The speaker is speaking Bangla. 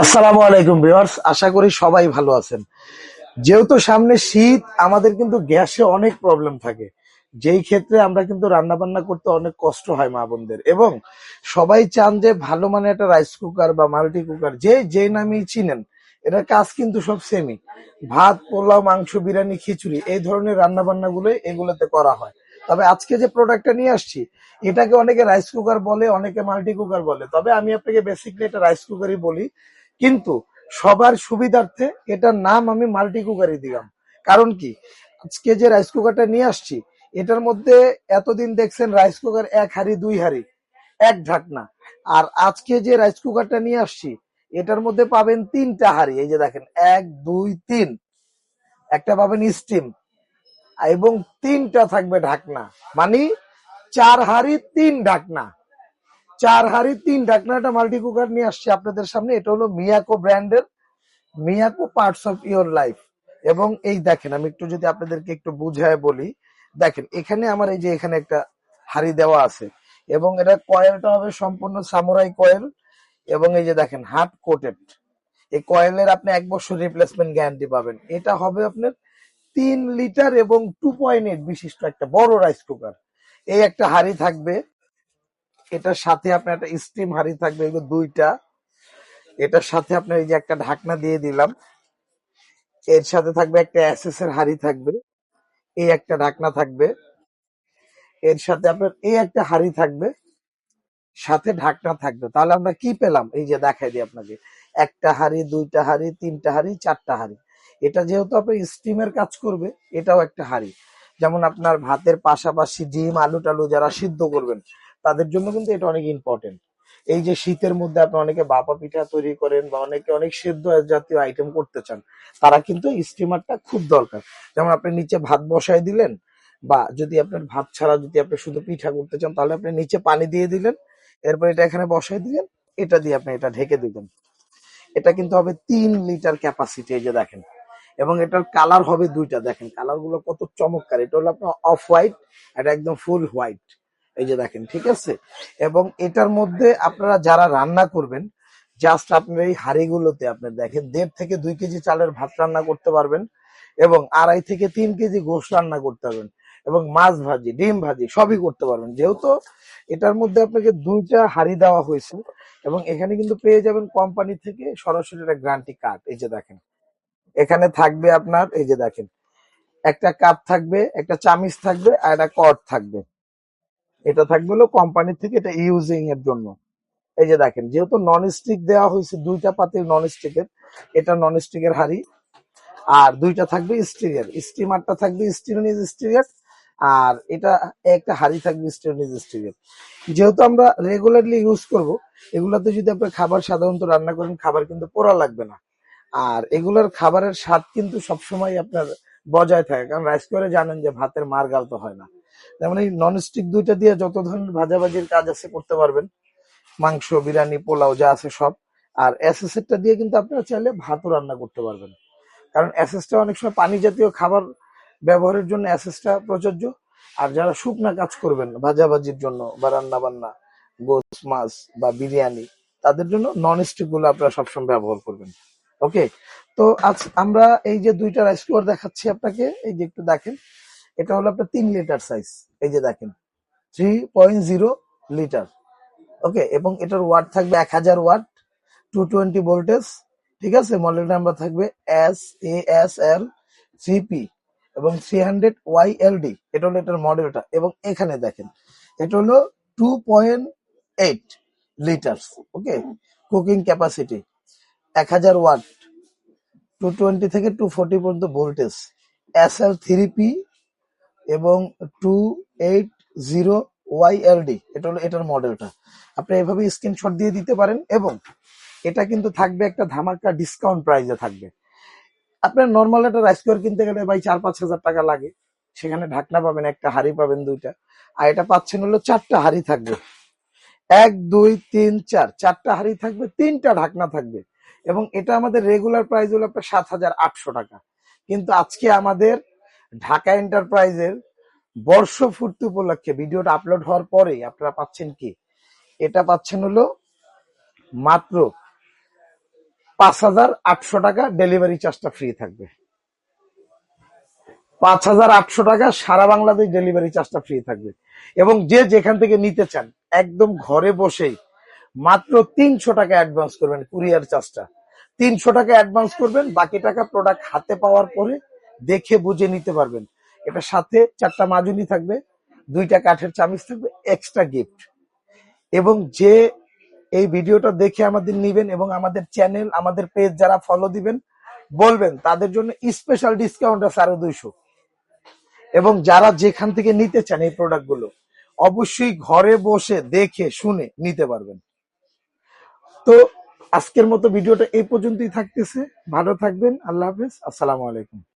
আসসালামু আলাইকুম, ভিউয়ার্স। আশা করি সবাই ভালো আছেন। যেহেতু সামনে শীত, আমাদের কিন্তু গ্যাসে অনেক প্রবলেম থাকে। যেই ক্ষেত্রে আমরা কিন্তু রান্না বান্না করতে অনেক কষ্ট হয় মা বোনদের। এবং সবাই চান যে ভালো মানে একটা রাইস কুকার বা মাল্টি কুকার যে যে নামেই চিনেন এটার কাজ কিন্তু সব সেমই ভাত, পোলাও, মাংস, বিরিয়ানি, খিচুড়ি, এই ধরনের রান্না বান্না গুলো এগুলোতে করা হয়। তবে আজকে যে প্রোডাক্টটা নিয়ে আসছি, এটাকে অনেকে রাইস কুকার বলে, অনেকে মাল্টি কুকার বলে। তবে আমি আপনাকে বেসিকলি এটা রাইস কুকারই বলি। কিন্তু সবার সুবিধার্থে এটার নাম আমি মাল্টি কুকারই দিলাম। কারণ কি? আজকে যে রাইস কুকারটা নিয়ে আসছি, এটার মধ্যে এতদিন দেখছেন রাইস কুকার এক হাড়ি, দুই হাড়ি, এক ঢাকনা। আর আজকে যে রাইস কুকারটা নিয়ে আসছি, এটার মধ্যে পাবেন তিনটা হাড়ি। এই যে দেখেন, এক, দুই, তিন। একটা পাবেন স্টিম এবং তিনটা থাকবে ঢাকনা। মানে চার হাড়ি, তিন ঢাকনা। চার হাড়ি, তিন ঢাকনা মাল্টি কুকার নিয়ে আসছি আপনাদের সামনে। এটা হলো মিয়াকো ব্র্যান্ডের Miyako parts of your life এবং এই দেখেন, আমি একটু যদি আপনাদেরকে একটু বুঝায় বলি। দেখেন, এখানে আমার এই যে এখানে একটা হাড়ি দেওয়া আছে। এবং এটা কয়েলটা হবে সম্পূর্ণ সামুরাই কয়েল এবং এই যে দেখেন হার্ড কোটেড এই কয়েলের আপনি এক বছর রিপ্লেসমেন্ট গ্যারান্টি পাবেন। এটা হবে আপনার তিন লিটার এবং টু পয়েন্ট এইট বিশিষ্ট একটা বড় রাইস কুকার এই একটা হাড়ি থাকবে, এটার সাথে আপনার একটা স্টিম হাড়ি থাকবে, এগুলো দুইটা। এটার সাথে আপনার এই যে একটা ঢাকনা দিয়ে দিলাম, এর সাথে থাকবে একটা অ্যাসেস এর হাড়ি থাকবে, এই একটা ঢাকনা থাকবে। এর সাথে আপনার এই একটা হাড়ি থাকবে, সাথে ঢাকনা থাকবে। তাহলে আমরা কি পেলাম? এই যে দেখাই দিই আপনাকে। একটা হাড়ি, দুইটা হাড়ি, তিনটা হাড়ি, চারটা হাড়ি। এটা যেহেতু আপনার স্টিমের কাজ করবে, এটাও একটা হাড়ি। যেমন আপনার ভাতের পাশাপাশি ডিম, আলু টালু যারা সিদ্ধ করবেন, তাদের জন্য কিন্তু এটা অনেক ইম্পর্টেন্ট এই যে শীতের মধ্যে আপনি অনেকে বাপা পিঠা তৈরি করেন বা অনেকে অনেক সেদ্ধ জাতীয় আইটেম করতে চান, তারা কিন্তু স্টিমারটা খুব দরকার। যেমন আপনি নিচে ভাত বসায় দিলেন বা যদি আপনার ভাত ছাড়া যদি আপনি শুধু পিঠা করতে চান, তাহলে আপনি নিচে পানি দিয়ে দিলেন, এরপর এটা এখানে বসায় দিলেন, এটা দিয়ে আপনি এটা ঢেকে দিবেন। এটা কিন্তু হবে তিন লিটার ক্যাপাসিটি এই যে দেখেন। এবং এটার কালার হবে দুইটা, দেখেন কালারগুলো কত চমৎকার। এটা হলো আপনার অফ হোয়াইট এটা একদম ফুল হোয়াইট এই যে দেখেন, ঠিক আছে? এবং এটার মধ্যে আপনারা যারা রান্না করবেন জাস্ট আপনার এই হাঁড়িগুলোতে আপনি দেখেন, দেড় থেকে দুই কেজি চালের ভাত রান্না করতে পারবেন এবং আড়াই থেকে তিন কেজি গোশ রান্না করতে পারবেন এবং মাছ ভাজি, ডিম ভাজি, সবই করতে পারবেন। যেহেতু এটার মধ্যে আপনাকে দুইটা হাঁড়ি দেওয়া হয়েছে এবং এখানে কিন্তু পেয়ে যাবেন কোম্পানি থেকে সরাসরি একটা গ্যারান্টি কার্ড এই যে দেখেন এখানে থাকবে আপনার, এই যে দেখেন, একটা কাপ থাকবে, একটা চামিচ থাকবে আর একটা কট থাকবে। এটা থাকবে হলো কোম্পানি থেকে এটা ইউজিং এর জন্য। এই যে দেখেন, যেহেতু নন স্টিক দেওয়া হয়েছে, দুইটা পাতিল নন স্টিকের এটা নন স্টিকের হাড়ি। আর দুইটা থাকবে স্টিলের স্টিমারটা থাকবে স্টিলের স্টিলের আর এটা একটা হাড়ি থাকবে স্টিলের স্টিলের যেহেতু আমরা রেগুলারলি ইউজ করব, এগুলাতে যদি আপনি খাবার সাধারণত রান্না করেন, খাবার কিন্তু পোড়া লাগবে না। আর এগুলোর খাবারের স্বাদ কিন্তু সবসময় আপনার বজায় থাকে। কারণ রাইস করে জানেন যে ভাতের মার গালতে হয় না। যেমন এই ননস্টিক দুইটা দিয়ে যত ধরনের ভাজাভাজির কাজ আছে করতে পারবেন। মাংস, বিরিয়ানি, পোলাও, যা আছে সব। আর এসএসএরটা দিয়ে কিন্তু আপনারা চাইলে ভাতও রান্না করতে পারবেন। কারণ এসএসটা অনেক সময় পানি জাতীয় খাবার ব্যবহারের জন্য এসএসটা প্রযোজ্য। আর যারা শুকনা কাজ করবেন ভাজাভাজির জন্য বা রান্না বান্না গোস, মাছ বা বিরিয়ানি, তাদের জন্য নন স্টিকগুলো আপনারা সবসময় ব্যবহার করবেন। ওকে, তো আজ আমরা এই যে দুইটা রাইস কুকার দেখাচ্ছি আপনাকে, এই যে একটু দেখেন, এটা হলো আপনার তিন লিটার সাইজ এই যে দেখেন three point zero litre okay, এবং এটার ওয়াট থাকবে এক হাজার ওয়াট টু টোয়েন্টি ভোল্টেজ ঠিক আছে মডেল নাম্বার থাকবে S A S L three P এবং three hundred Y L D এটা হলো এটার মডেলটা এবং এখানে দেখেন, এটা হলো two point eight litres okay cooking capacity এক হাজার ওয়াট টু টোয়েন্টি থেকে টু ফোর্টি পর্যন্ত voltage S L three P এবং two eight zero Y L D এটা হলো এটার মডেলটা আপনি এভাবে স্ক্রিনশট দিয়ে দিতে পারেন এবং এটা কিন্তু থাকবে একটা ধামাকা ডিসকাউন্ট প্রাইসে থাকবে। আপনার নর্মাল একটা রাইস কুকার কিনতে গেলে ভাই চার পাঁচ হাজার টাকা লাগে, সেখানে ঢাকনা পাবেন, একটা হাড়ি পাবেন দুইটা, আর এটা পাচ্ছেন হলো চারটা হাড়ি থাকবে। এক, দুই, তিন, চার, চারটা হাড়ি থাকবে, তিনটা ঢাকনা থাকবে। এবং এটা আমাদের রেগুলার প্রাইস হলো আপনার সাত হাজার আটশো টাকা। কিন্তু আজকে আমাদের ঢাকা এন্টারপ্রাইজের বর্ষ পূর্তি উপলক্ষে ভিডিওটা আপলোড হওয়ার পরেই আপনারা পাচ্ছেন কি? এটা পাচ্ছেন হলো মাত্র পাঁচ হাজার আটশো টাকা ডেলিভারি চার্জটা ফ্রি থাকবে। পাঁচ হাজার আটশো টাকা সারা বাংলাদেশ ডেলিভারি চার্জটা ফ্রি থাকবে। এবং যে যেখান থেকে নিতে চান, একদম ঘরে বসেই মাত্র তিনশো টাকা অ্যাডভান্স করবেন কুরিয়ার চার্জটা তিনশো টাকা অ্যাডভান্স করবেন, বাকি টাকা প্রোডাক্ট হাতে পাওয়ার পরে দেখে বুঝে নিতে পারবেন। এটার সাথে চারটা মাজুনি থাকবে, দুইটা কাঠের চামিচ থাকবে এক্সট্রা গিফট এবং যে এই ভিডিওটা দেখে আমাদের নিবেন এবং আমাদের চ্যানেল আমাদের পেজ যারা ফলো দিবেন, বলবেন, তাদের জন্য স্পেশাল ডিসকাউন্ট আছে আরও দুইশো। এবং যারা যেখান থেকে নিতে চান এই প্রোডাক্টগুলো অবশ্যই ঘরে বসে দেখে, শুনে নিতে পারবেন। তো আজকের মতো ভিডিওটা এই পর্যন্তই থাকতেছে। ভালো থাকবেন। আল্লাহ হাফেজ। আসসালামু আলাইকুম।